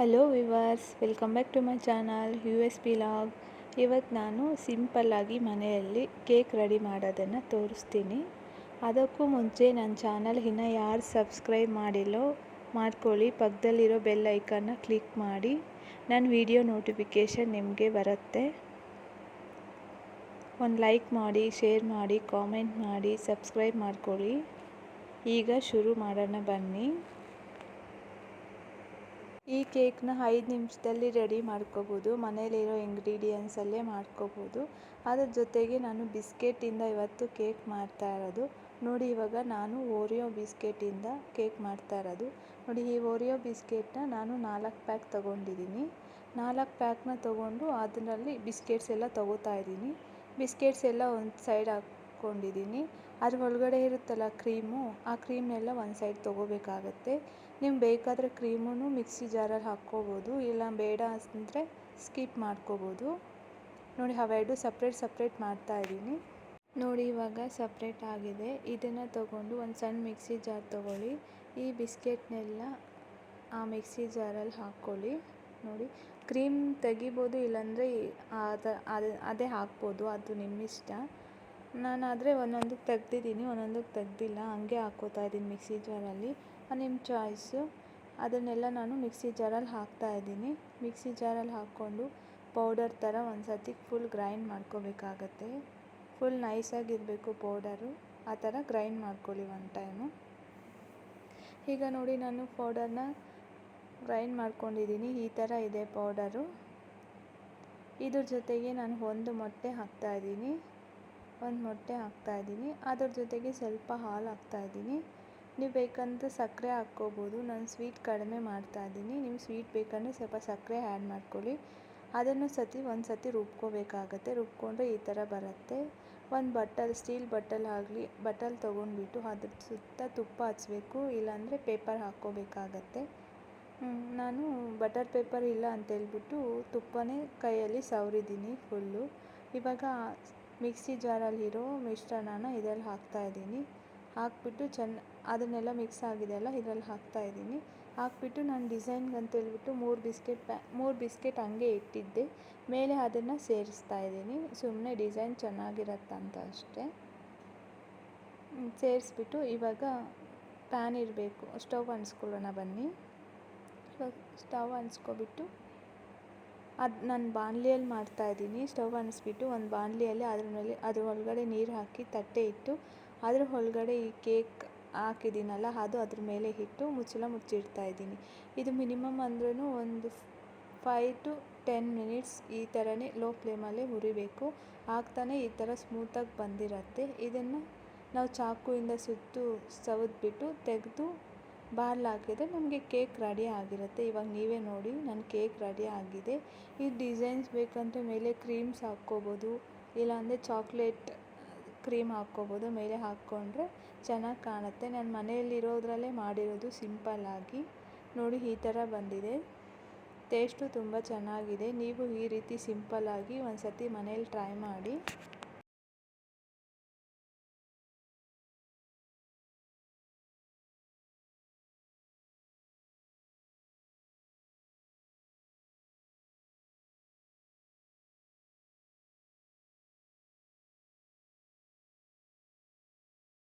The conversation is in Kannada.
Hello viewers welcome back to my channel U S P log ಇವತ್ತು ನಾನು ಸಿಂಪಲ್ಲಾಗಿ ಮನೆಯಲ್ಲಿ ಕೇಕ್ ರೆಡಿ ಮಾಡೋದನ್ನು ತೋರಿಸ್ತೀನಿ. ಅದಕ್ಕೂ ಮುಂಚೆ ನನ್ನ ಚಾನಲ್ ಇನ್ನು ಯಾರು ಸಬ್ಸ್ಕ್ರೈಬ್ ಮಾಡಿಲ್ಲೋ ಮಾಡ್ಕೊಳ್ಳಿ. ಪಕ್ಕದಲ್ಲಿರೋ ಬೆಲ್ ಐಕನ್ನ ಕ್ಲಿಕ್ ಮಾಡಿ. ನನ್ನ ವಿಡಿಯೋ ನೋಟಿಫಿಕೇಷನ್ ನಿಮಗೆ ಬರುತ್ತೆ. ಒಂದು ಲೈಕ್ ಮಾಡಿ ಶೇರ್ ಮಾಡಿ ಕಾಮೆಂಟ್ ಮಾಡಿ ಸಬ್ಸ್ಕ್ರೈಬ್ ಮಾಡ್ಕೊಳ್ಳಿ. ಈಗ ಶುರು ಮಾಡೋಣ ಬನ್ನಿ. ಈ ಕೇಕ್ನ ಐದು ನಿಮಿಷದಲ್ಲಿ ರೆಡಿ ಮಾಡ್ಕೋಬೋದು. ಮನೇಲಿರೋ ಇಂಗ್ರೀಡಿಯೆಂಟ್ಸಲ್ಲೇ ಮಾಡ್ಕೋಬೋದು. ಅದರ ಜೊತೆಗೆ ನಾನು ಬಿಸ್ಕೆಟಿಂದ ಇವತ್ತು ಕೇಕ್ ಮಾಡ್ತಾ ಇರೋದು. ನೋಡಿ, ಇವಾಗ ನಾನು ಓರಿಯೋ ಬಿಸ್ಕೆಟಿಂದ ಕೇಕ್ ಮಾಡ್ತಾ ಇರೋದು. ನೋಡಿ, ಈ ಓರಿಯೋ ಬಿಸ್ಕೆಟ್ನ ನಾನು ನಾಲ್ಕು ಪ್ಯಾಕ್ ತೊಗೊಂಡಿದ್ದೀನಿ. ನಾಲ್ಕು ಪ್ಯಾಕ್ನ ತೊಗೊಂಡು ಅದರಲ್ಲಿ ಬಿಸ್ಕೆಟ್ಸ್ ಎಲ್ಲ ತೊಗೋತಾ ಇದ್ದೀನಿ. ಬಿಸ್ಕೆಟ್ಸ್ ಎಲ್ಲ ಒಂದು ಸೈಡ್ ಹಾಕ್ಕೊಂಡಿದ್ದೀನಿ. ಅದ್ರ ಒಳಗಡೆ ಇರುತ್ತಲ್ಲ ಕ್ರೀಮು, ಆ ಕ್ರೀಮ್ನೆಲ್ಲ ಒಂದು ಸೈಡ್ ತೊಗೋಬೇಕಾಗತ್ತೆ. ನಿಮ್ಗೆ ಬೇಕಾದರೆ ಕ್ರೀಮನ್ನು ಮಿಕ್ಸಿ ಜಾರಲ್ಲಿ ಹಾಕ್ಕೋಬೋದು, ಇಲ್ಲ ಬೇಡ ಅಂದರೆ ಸ್ಕಿಪ್ ಮಾಡ್ಕೋಬೋದು. ನೋಡಿ, ಅವೆರಡು ಸಪ್ರೇಟ್ ಸಪ್ರೇಟ್ ಮಾಡ್ತಾಯಿದ್ದೀನಿ ನೋಡಿ, ಇವಾಗ ಸಪ್ರೇಟ್ ಆಗಿದೆ. ಇದನ್ನು ತಗೊಂಡು ಒಂದು ಸಣ್ಣ ಮಿಕ್ಸಿ ಜಾರ್ ತೊಗೊಳ್ಳಿ. ಈ ಬಿಸ್ಕೆಟ್ನೆಲ್ಲ ಆ ಮಿಕ್ಸಿ ಜಾರಲ್ಲಿ ಹಾಕ್ಕೊಳ್ಳಿ. ನೋಡಿ, ಕ್ರೀಮ್ ತೆಗಿಬೋದು, ಇಲ್ಲಾಂದರೆ ಅದು, ಅದೇ ಹಾಕ್ಬೋದು. ಅದು ನಿಮ್ಮಿಷ್ಟ. ಆದರೆ ಒಂದೊಂದಕ್ಕೆ ತೆಗ್ದಿದ್ದೀನಿ, ಒಂದೊಂದಕ್ಕೆ ತೆಗ್ದಿಲ್ಲ. ಹಂಗೆ ಹಾಕ್ಕೋತಾ ಇದ್ದೀನಿ ಮಿಕ್ಸಿ ಜಾರಲ್ಲಿ. ನಿಮ್ಮ ಚಾಯ್ಸು. ಅದನ್ನೆಲ್ಲ ನಾನು ಮಿಕ್ಸಿ ಜಾರಲ್ಲಿ ಹಾಕ್ತಾ ಇದ್ದೀನಿ. ಮಿಕ್ಸಿ ಜಾರಲ್ಲಿ ಹಾಕ್ಕೊಂಡು ಪೌಡರ್ ಥರ ಒಂದು ಸರ್ತಿ ಫುಲ್ ಗ್ರೈಂಡ್ ಮಾಡ್ಕೋಬೇಕಾಗತ್ತೆ. ಫುಲ್ ನೈಸಾಗಿರಬೇಕು ಪೌಡರು. ಆ ಥರ ಗ್ರೈಂಡ್ ಮಾಡ್ಕೊಳ್ಳಿ ಒನ್ ಟೈಮು. ಈಗ ನೋಡಿ ನಾನು ಪೌಡರ್ನ ಗ್ರೈಂಡ್ ಮಾಡ್ಕೊಂಡಿದ್ದೀನಿ. ಈ ಥರ ಇದೆ ಪೌಡರು. ಇದ್ರ ಜೊತೆಗೆ ನಾನು ಒಂದು ಮೊಟ್ಟೆ ಹಾಕ್ತಾಯಿದ್ದೀನಿ ಒಂದು ಮೊಟ್ಟೆ ಹಾಕ್ತಾಯಿದ್ದೀನಿ ಅದ್ರ ಜೊತೆಗೆ ಸ್ವಲ್ಪ ಹಾಲು ಹಾಕ್ತಾಯಿದ್ದೀನಿ ನೀವು ಬೇಕಂದ್ರೆ ಸಕ್ಕರೆ ಹಾಕ್ಕೋಬೋದು. ನಾನು ಸ್ವೀಟ್ ಕಡಿಮೆ ಮಾಡ್ತಾ ಇದ್ದೀನಿ. ನೀವು ಸ್ವೀಟ್ ಬೇಕಂದರೆ ಸ್ವಲ್ಪ ಸಕ್ಕರೆ ಆ್ಯಡ್ ಮಾಡ್ಕೊಳ್ಳಿ. ಅದನ್ನು ಸತಿ, ಒಂದು ಸತಿ ರುಬ್ಕೋಬೇಕಾಗತ್ತೆ. ರುಬ್ಕೊಂಡ್ರೆ ಈ ಥರ ಬರುತ್ತೆ. ಒಂದು ಬಟ್ಟಲ್, ಸ್ಟೀಲ್ ಬಟ್ಟಲ್ ಆಗಲಿ, ಬಟ್ಟಲ್ ತೊಗೊಂಡ್ಬಿಟ್ಟು ಅದ್ರ ಸುತ್ತ ತುಪ್ಪ ಹಚ್ಬೇಕು. ಇಲ್ಲಾಂದರೆ ಪೇಪರ್ ಹಾಕ್ಕೋಬೇಕಾಗತ್ತೆ. ನಾನು ಬಟರ್ ಪೇಪರ್ ಇಲ್ಲ ಅಂತೇಳ್ಬಿಟ್ಟು ತುಪ್ಪನೇ ಕೈಯಲ್ಲಿ ಸವರಿದ್ದೀನಿ ಫುಲ್ಲು. ಇವಾಗ ಮಿಕ್ಸಿ ಜಾರಲ್ಲಿರೋ ಮಿಶ್ರಣನ ಇದರಲ್ಲಿ ಹಾಕ್ತಾಯಿದ್ದೀನಿ ಹಾಕ್ಬಿಟ್ಟು ಚೆನ್ನ ಅದನ್ನೆಲ್ಲ ಮಿಕ್ಸ್ ಆಗಿದೆ ಅಲ್ಲ, ಇದರಲ್ಲಿ ಹಾಕ್ತಾಯಿದ್ದೀನಿ ಹಾಕ್ಬಿಟ್ಟು ನಾನು ಡಿಸೈನ್ಗೆ ಅಂತೇಳ್ಬಿಟ್ಟು ಮೂರು ಬಿಸ್ಕೆಟ್ ಪ್ಯಾ ಮೂರು ಬಿಸ್ಕೆಟ್ ಹಂಗೆ ಇಟ್ಟಿದ್ದೆ. ಮೇಲೆ ಅದನ್ನು ಸೇರಿಸ್ತಾ ಇದ್ದೀನಿ. ಸುಮ್ಮನೆ ಡಿಸೈನ್ ಚೆನ್ನಾಗಿರತ್ತಂತ ಅಷ್ಟೇ. ಸೇರಿಸ್ಬಿಟ್ಟು ಇವಾಗ ಪ್ಯಾನ್ ಇರಬೇಕು. ಸ್ಟವ್ ಅಂಟಿಸ್ಕೊಳ್ಳೋಣ ಬನ್ನಿ. ಇವಾಗ ಸ್ಟವ್ ಅನ್ಸ್ಕೊಬಿಟ್ಟು ಅದು ನಾನು ಬಾಣಲಿಯಲ್ಲಿ ಮಾಡ್ತಾಯಿದ್ದೀನಿ ಸ್ಟವ್ ಅನಿಸ್ಬಿಟ್ಟು ಒಂದು ಬಾಣಲಿಯಲ್ಲಿ ಅದ್ರ ಮೇಲೆ ಅದ್ರ ಒಳಗಡೆ ನೀರು ಹಾಕಿ ತಟ್ಟೆ ಇಟ್ಟು ಅದ್ರ ಒಳಗಡೆ ಈ ಕೇಕ್ ಹಾಕಿದ್ದೀನಲ್ಲ, ಅದು ಅದ್ರ ಮೇಲೆ ಇಟ್ಟು ಮುಚ್ಚಳ ಮುಚ್ಚಿಡ್ತಾ ಇದ್ದೀನಿ. ಇದು ಮಿನಿಮಮ್ ಅಂದ್ರೂ ಒಂದು ಫೈ ಟು ಟೆನ್ ಮಿನಿಟ್ಸ್ ಈ ಥರನೇ ಲೋ ಫ್ಲೇಮಲ್ಲೇ ಹುರಿಬೇಕು. ಆಗ್ತಾನೆ ಈ ಥರ ಸ್ಮೂತಾಗಿ ಬಂದಿರತ್ತೆ. ಇದನ್ನು ನಾವು ಚಾಕುವಿಂದ ಸುತ್ತು ಸವದ್ಬಿಟ್ಟು ತೆಗೆದು ಬಾರ್ಲ್ ಹಾಕಿದರೆ ನಮಗೆ ಕೇಕ್ ರೆಡಿ ಆಗಿರುತ್ತೆ. ಇವಾಗ ನೀವೇ ನೋಡಿ ನನ್ನ ಕೇಕ್ ರೆಡಿ ಆಗಿದೆ. ಈ ಡಿಸೈನ್ಸ್ ಬೇಕಂದರೆ ಮೇಲೆ ಕ್ರೀಮ್ಸ್ ಹಾಕ್ಕೋಬೋದು, ಇಲ್ಲಾಂದರೆ ಚಾಕ್ಲೇಟ್ ಕ್ರೀಮ್ ಹಾಕ್ಕೋಬೋದು, ಮೇಲೆ ಹಾಕ್ಕೊಂಡ್ರೆ ಚೆನ್ನಾಗಿ ಕಾಣುತ್ತೆ. ನಾನು ಮನೆಯಲ್ಲಿರೋದ್ರಲ್ಲೇ ಮಾಡಿರೋದು ಸಿಂಪಲ್ಲಾಗಿ ನೋಡಿ, ಈ ಥರ ಬಂದಿದೆ. ಟೇಸ್ಟು ತುಂಬ ಚೆನ್ನಾಗಿದೆ. ನೀವು ಈ ರೀತಿ ಸಿಂಪಲ್ಲಾಗಿ ಒಂದು ಸತಿ ಮನೇಲಿ ಟ್ರೈ ಮಾಡಿ.